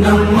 ನನ್ನ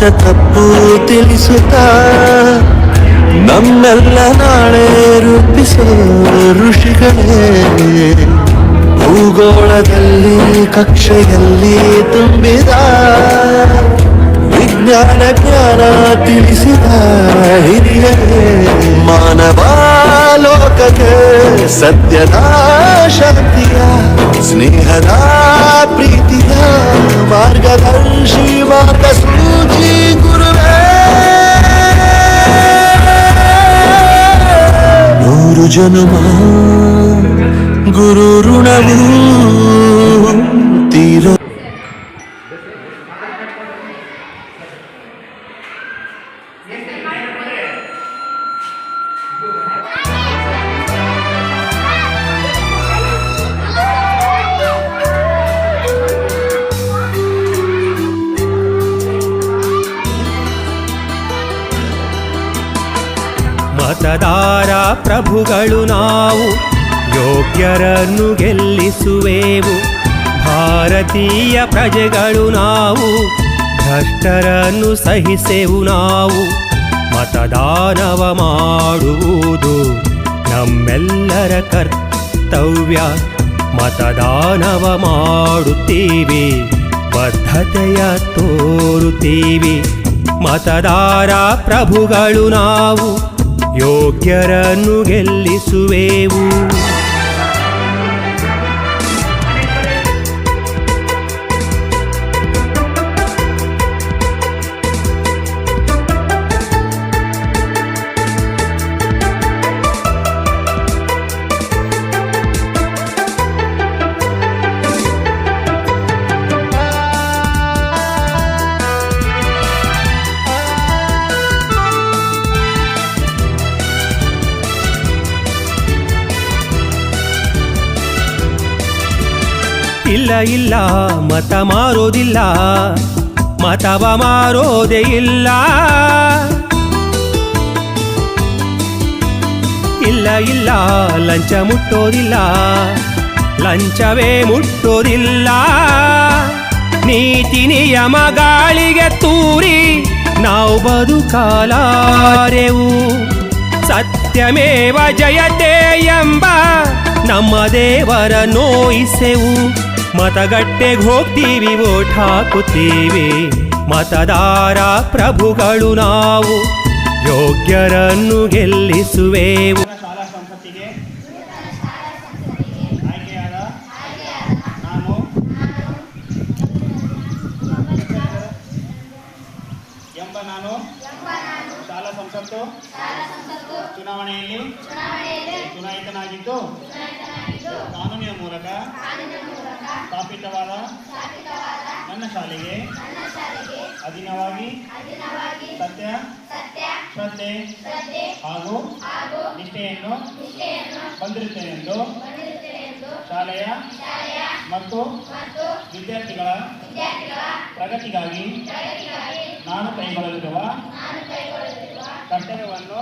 ಆದ ತಪ್ಪು ತಿಳಿಸುತ್ತ ನಮ್ಮೆಲ್ಲ ನಾಳೆ ರೂಪಿಸೋ ಋಷಿಗಳೇ. ಭೂಗೋಳದಲ್ಲಿ, ಕಕ್ಷೆಯಲ್ಲಿ ತುಂಬಿದ ವಿಜ್ಞಾನ ಜ್ಞಾನ ತಿಳಿಸಿದ ಹಿರಿಯರೇ. ಮಾನವ ಲೋಕಕ್ಕೆ ಸತ್ಯದ ಶಕ್ತಿಯ ಸ್ನೇಹದ ಪ್ರೀತಿಯ ಮಾರ್ಗದರ್ಶಿ ಮಾರ್ಗ জনমা গুরু তীর ಮತದಾರ ಪ್ರಭುಗಳು ನಾವು ಯೋಗ್ಯರನ್ನು ಗೆಲ್ಲಿಸುವೆವು. ಭಾರತೀಯ ಪ್ರಜೆಗಳು ನಾವು ಭ್ರಷ್ಟರನ್ನು ಸಹಿಸೆವು ನಾವು. ಮತದಾನವ ಮಾಡುವುದು ನಮ್ಮೆಲ್ಲರ ಕರ್ತವ್ಯ. ಮತದಾನವ ಮಾಡುತ್ತೀವಿ, ಬದ್ಧತೆಯ ತೋರುತ್ತೀವಿ. ಮತದಾರ ಪ್ರಭುಗಳು ನಾವು ಯೋಗ್ಯರನ್ನು ಗೆಲ್ಲಿಸುವೆವು. ಇಲ್ಲ ಇಲ್ಲ, ಮತ ಮಾರೋದಿಲ್ಲ. ಮತವ ಮಾರೋದೇ ಇಲ್ಲ. ಇಲ್ಲ ಇಲ್ಲ, ಲಂಚ ಮುಟ್ಟೋದಿಲ್ಲ. ಲಂಚವೇ ಮುಟ್ಟೋದಿಲ್ಲ. ನೀತಿ ನಿಯಮ ಗಾಳಿಗೆ ತೂರಿ ನಾವು ಬದುಕಾಲಾರೆವು. ಸತ್ಯಮೇವ ಜಯತೆ ಎಂಬ ನಮ್ಮ ದೇವರ ನೋಯಿಸೆವು. ಮತಗಟ್ಟೆಗೆ ಹೋಗ್ತೀವಿ ಓಟ್ ಹಾಕುತ್ತೀವಿ. ಮತದಾರ ಪ್ರಭುಗಳು ನಾವು ಯೋಗ್ಯರನ್ನು ಗೆಲ್ಲಿಸುವೆವು. ಶಾಲಾ ಸಂಸತ್ತಿಗೆ ಆಯ್ಕೆಯಾದ ನಾನು ಎಂಬ ನಾನು ಶಾಲಾ ಸಂಸತ್ತು ಚುನಾವಣೆಯಲ್ಲಿ ಚುನಾಯಿತನಾಗಿದ್ದು ಕಾನೂನಿನ ಮೂಲಕ ಸ್ಥಾಪಿತವಾದ ನನ್ನ ಶಾಲೆಗೆ ಅಧೀನವಾಗಿ ಸತ್ಯ, ಶ್ರದ್ಧೆ ಹಾಗೂ ನಿಷ್ಠೆಯನ್ನು ಹೊಂದಿರುತ್ತೇನೆಂದು ಶಾಲೆಯ ಮತ್ತು ವಿದ್ಯಾರ್ಥಿಗಳ ಪ್ರಗತಿಗಾಗಿ ನಾನು ಕೈಗೊಳ್ಳಲಿರುವ ಕರ್ತವ್ಯವನ್ನು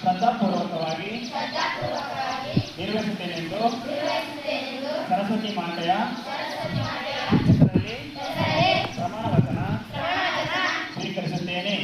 ಶ್ರದ್ಧಾಪೂರ್ವಕವಾಗಿ ನಿರ್ವಹಿಸುತ್ತೇನೆಂದು ಸರಸ್ವತಿ ಮಾತೆಯ ಹೆಸರಲ್ಲಿ ಪ್ರಮಾಣ ವಚನ ಸ್ವೀಕರಿಸುತ್ತೇನೆ